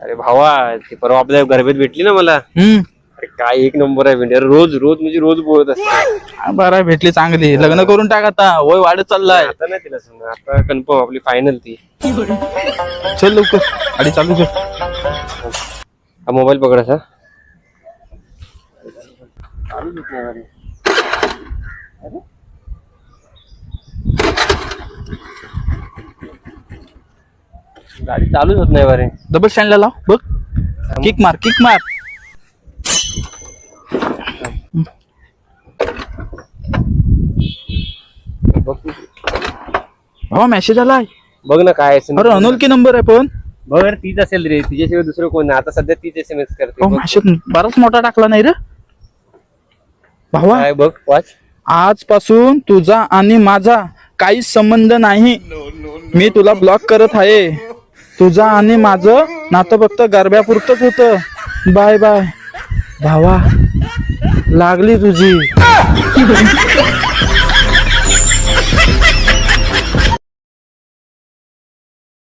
अरे भावा ती परवा आपल्या गरबेत भेटली ना मला. हम्म. अरे काय एक नंबर आहे भेंडी. रोज रोज म्हणजे रोज बोलत असते. हा, बरं आहे, भेटली चांगली. लग्न करून टाक आता. वय वाढत चाललाय. आता नाही तिला सांग आता कन्फर्म आपली फायनल ती. चल लवकर. गाडी चालू कर. हा मोबाईल पकड असा गाडी चालूच होत नाही बरे. डबल स्टँडला लाव बघ. किक मार किक मार. बघ. भावा मेसेज आलाय बघ ना काय असेल अरे अनोळखी नंबर आहे पण. बघ रे, तीच असेल रे. तिच्याशिवाय दुसरं कोण नाही. आता सध्या तीच एस एम एस करते बघ. मेसेज बराच मोठा टाकला नाही रे. भावा काय बघ वाच आजपासून तुझा आणि माझा काहीच संबंध नाही. मी तुला ब्लॉक करत आहे. तुझा आणि माझं नातं फक्त गरब्यापुरतच होतं. Bye bye. भावा लागली तुझी.